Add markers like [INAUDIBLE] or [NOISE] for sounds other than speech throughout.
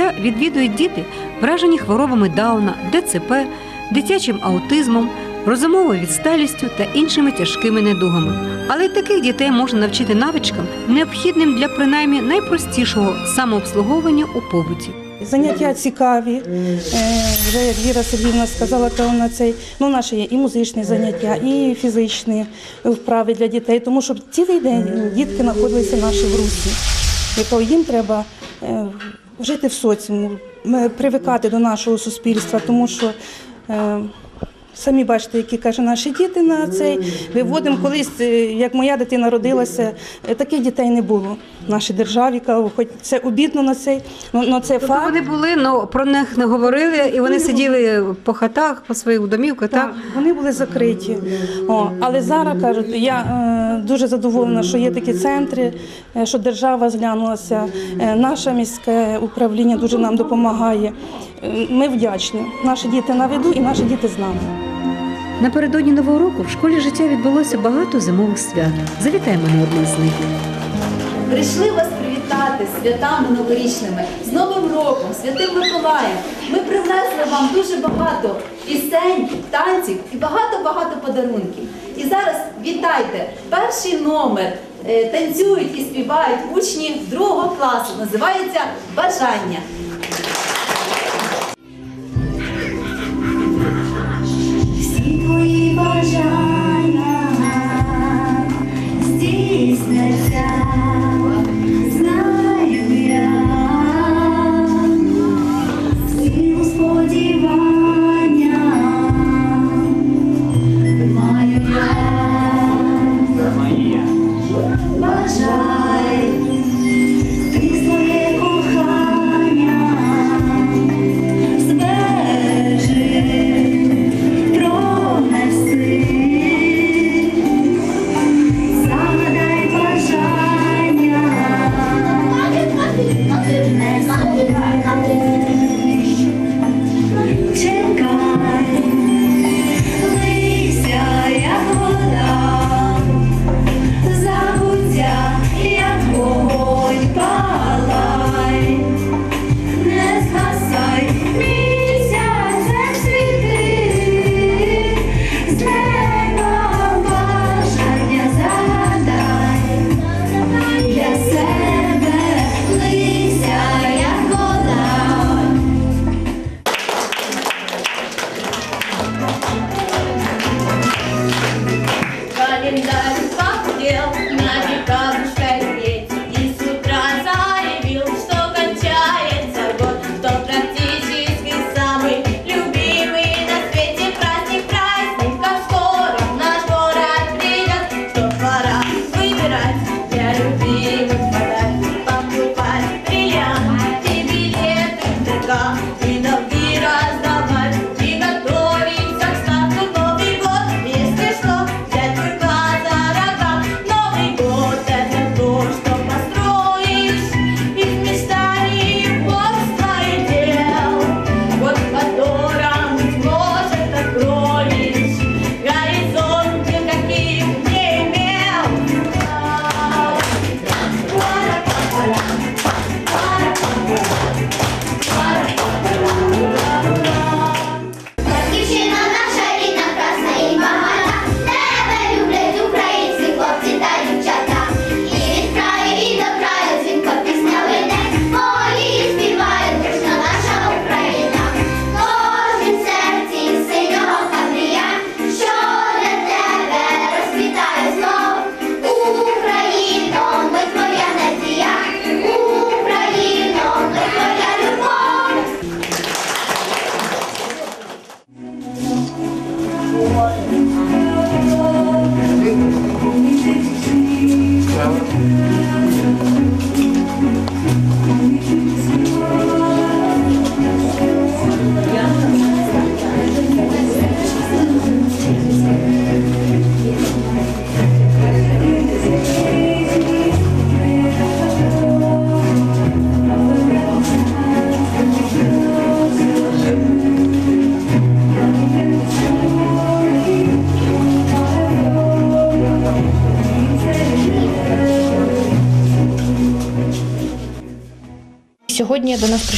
життя відвідують діти, вражені хворобами Дауна, ДЦП, дитячим аутизмом, розумовою відсталістю та іншими тяжкими недугами. Але й таких дітей можна навчити навичкам, необхідним для принаймні найпростішого самообслуговування у побуті. Заняття цікаві. Е, Вже як Віра Сергіївна сказала, то на цей ну наші є і музичні заняття, і фізичні вправи для дітей, тому що цілий день дітки знаходилися наші в русі, якого їм треба е, жити в соціуму, привикати до нашого суспільства, тому що. Самі бачите, які каже наші діти на цей. Виводимо колись, е, як моя дитина родилася, е, таких дітей не було в нашій державі. Хоч це обідно на цей, ну на це Тобто факт. вони були, але про них не говорили, і вони сиділи по хатах, по своїх домівках. Так? Так, вони були закриті. О, але зараз кажуть, я е, дуже задоволена, що є такі центри, е, що держава зглянулася. Е, наше міське управління дуже нам допомагає. Ми вдячні. Наші діти на виду і наші діти з нами. Напередодні нового року в школі життя відбулося багато зимових свят. Завітаємо на одне з них. Прийшли вас привітати святами новорічними, з Новим роком, Святим Миколаєм. Ми принесли вам дуже багато пісень, танців і багато-багато подарунків. І зараз вітайте! Перший номер е, танцюють і співають учні другого класу. Називається Бажання.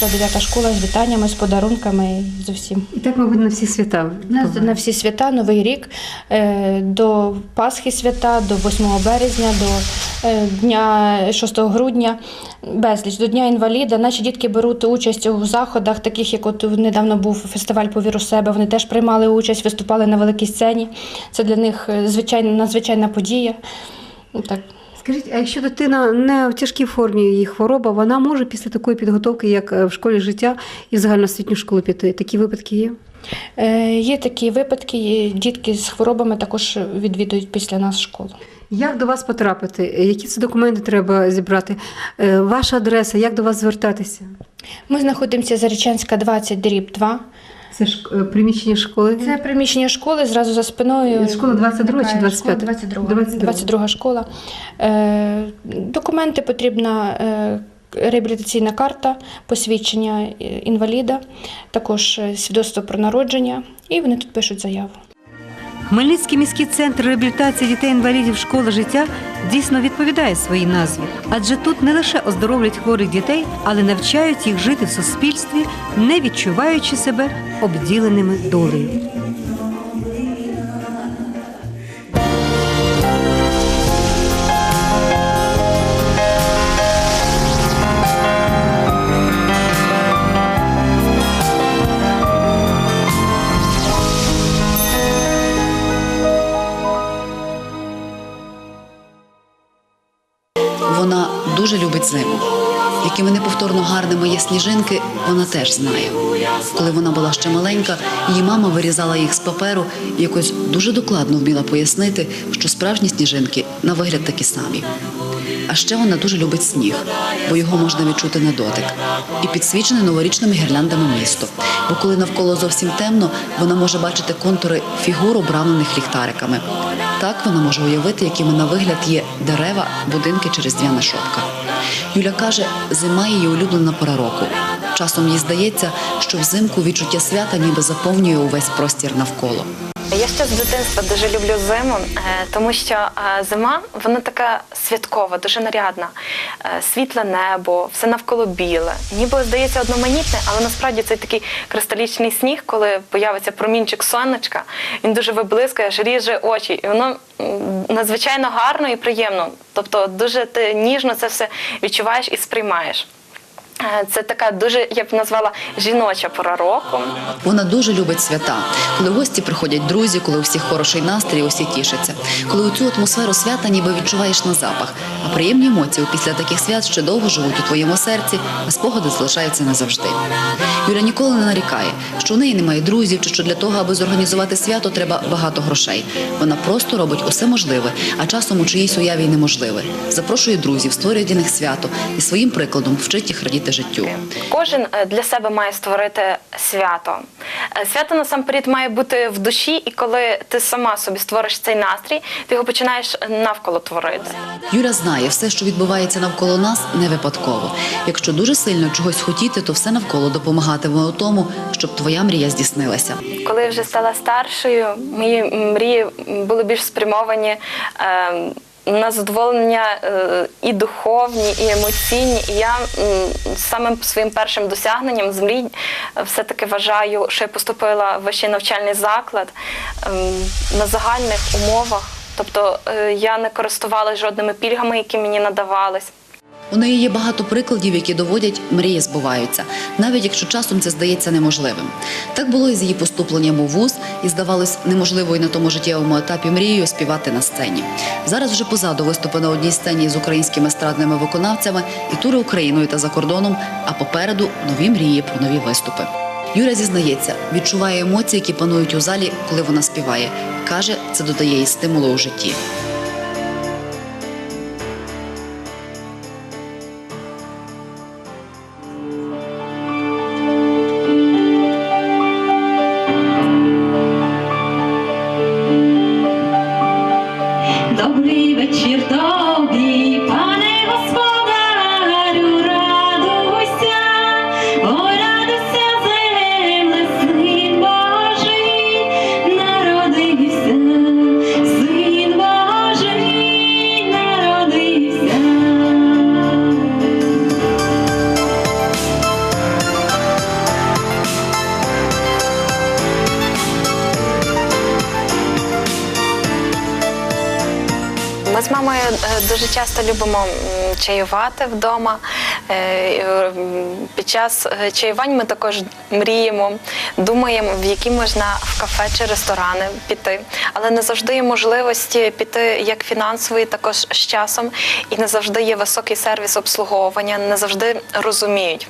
Прийшла 9 школа з вітаннями, з подарунками з усім. І так, мабуть, на всі свята. На, на всі свята, Новий рік, е, до Пасхи свята, до 8 березня, до е, дня 6 грудня, безліч, до Дня інваліда. Наші дітки беруть участь у заходах, таких як от недавно був фестиваль Повір у себе. Вони теж приймали участь, виступали на великій сцені. Це для них е, звичайна надзвичайна подія. Так. Скажіть, а якщо дитина не в тяжкій формі її хвороба, вона може після такої підготовки, як е, в школі життя і в загальноосвітню школу піти? Такі випадки є? Е, Є такі випадки, дітки з хворобами також відвідують після нас школу. Як до вас потрапити? Які це документи треба зібрати? Е, Ваша адреса, як до вас звертатися? Ми знаходимося Зарічанська 20, дріб 2. Це ж е, приміщення школи? Це приміщення школи зразу за спиною. Школа 22 чи Така 25? школа 22. 22. 22 школа. Е, документи потрібна е, реабілітаційна карта, посвідчення е, інваліда, також е, свідоцтво про народження, і вони тут пишуть заяву. Хмельницький міський центр реабілітації дітей-інвалідів школи життя дійсно відповідає своїй назві, адже тут не лише оздоровлять хворих дітей, але навчають їх жити в суспільстві, не відчуваючи себе обділеними долею. Вона дуже любить зиму. Якими неповторно гарними є сніжинки, вона теж знає. Коли вона була ще маленька, її мама вирізала їх з паперу і якось дуже докладно вміла пояснити, що справжні сніжинки на вигляд такі самі. А ще вона дуже любить сніг, бо його можна відчути на дотик. І підсвічене новорічними гірляндами місто. Бо коли навколо зовсім темно, вона може бачити контури фігур, обрамлених ліхтариками. Так вона може уявити, якими на вигляд є дерева, будинки чи різдвяна шопка. Юля каже, зима її улюблена пора року. Часом їй здається, що взимку відчуття свята ніби заповнює увесь простір навколо. Я ще з дитинства дуже люблю зиму, е, тому що е, зима вона така святкова, дуже нарядна. Е, Світле небо, все навколо біле. Ніби здається одноманітне, але насправді це такий кристалічний сніг, коли появиться промінчик сонечка, він дуже виблискує, аж ріже очі. І воно надзвичайно гарно і приємно. Тобто дуже ти ніжно це все відчуваєш і сприймаєш. Е, Це така дуже, я б назвала, жіноча пора року. Вона дуже любить свята, коли гості приходять друзі, коли у всіх хороший настрій, усі тішаться. Коли у цю атмосферу свята ніби відчуваєш на запах. А приємні емоції після таких свят ще довго живуть у твоєму серці, а спогади залишаються назавжди. Юля ніколи не нарікає, що у неї немає друзів, чи що для того, аби зорганізувати свято, треба багато грошей. Вона просто робить усе можливе, а часом у чиїсь уяві й неможливе. Запрошує друзів, створює для них свято і своїм прикладом вчить їх радіти життю. Кожен е, для себе має створити свято. Е, Свято насамперед має бути в душі, і коли ти сама собі створиш цей настрій, ти його починаєш навколо творити. Юля знає, все, що відбувається навколо нас, не випадково. Якщо дуже сильно чогось хотіти, то все навколо допомагатиме у тому, щоб твоя мрія здійснилася. Коли я вже стала старшою, мої мрії були більш спрямовані. е, На задоволення е, і духовні, і емоційні. І я самим своїм першим досягненням з мрій е, все-таки вважаю, що я поступила в вищий навчальний заклад ем, на загальних умовах. Тобто е, я не користувалася жодними пільгами, які мені надавались. У неї є багато прикладів, які доводять, мрії збуваються, навіть якщо часом це здається неможливим. Так було і з її поступленням у вуз, і здавалось неможливою на тому життєвому етапі мрією співати на сцені. Зараз вже позаду виступи на одній сцені з українськими естрадними виконавцями і тури Україною та за кордоном, а попереду нові мрії про нові виступи. Юля зізнається, відчуває емоції, які панують у залі, коли вона співає. Каже, це додає їй стимулу у житті. Часто любимо чаювати вдома. Е, м, Під час е, чаювань ми також мріємо, думаємо, в які можна в кафе чи ресторани піти. Але не завжди є можливості піти як фінансової, також з часом, і не завжди є високий сервіс обслуговування, не завжди розуміють.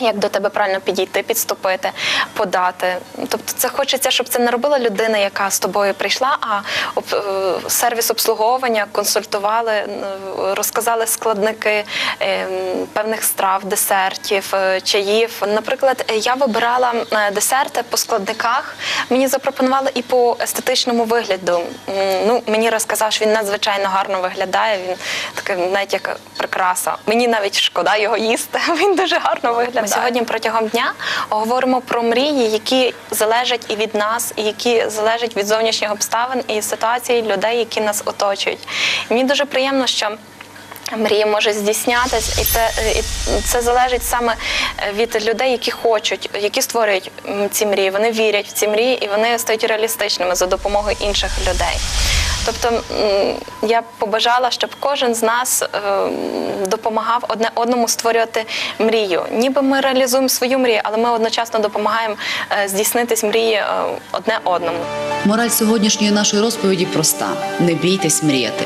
Як до тебе правильно підійти, підступити, подати. Тобто, це хочеться, щоб це не робила людина, яка з тобою прийшла, а е, сервіс обслуговування консультували, розказали складники е, певних страв, десертів, е, чаїв. Наприклад, я вибирала десерти по складниках. Мені запропонували і по естетичному вигляду. Ну, мені розказав, що він надзвичайно гарно виглядає. Він такий, навіть як прикраса. Мені навіть шкода його їсти. [LAUGHS] Він дуже гарно виглядає. Ми сьогодні протягом дня говоримо про мрії, які залежать і від нас, і які залежать від зовнішніх обставин і ситуації людей, які нас оточують. Мені дуже приємно, що. Мрії можуть здійснятись, і це, і це залежить саме від людей, які хочуть, які створюють ці мрії. Вони вірять в ці мрії і вони стають реалістичними за допомогою інших людей. Тобто я побажала, щоб кожен з нас е, допомагав одне одному створювати мрію. Ніби ми реалізуємо свою мрію, але ми одночасно допомагаємо е, здійснитись мрії е, одне одному. Мораль сьогоднішньої нашої розповіді проста: не бійтесь мріяти.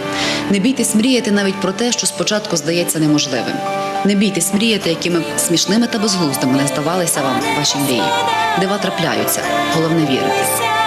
Не бійтесь мріяти навіть про те, що спочатку здається неможливим. Не бійтесь мріяти, якими смішними та безглуздими не здавалися вам ваші мрії. Дива трапляються, головне вірити.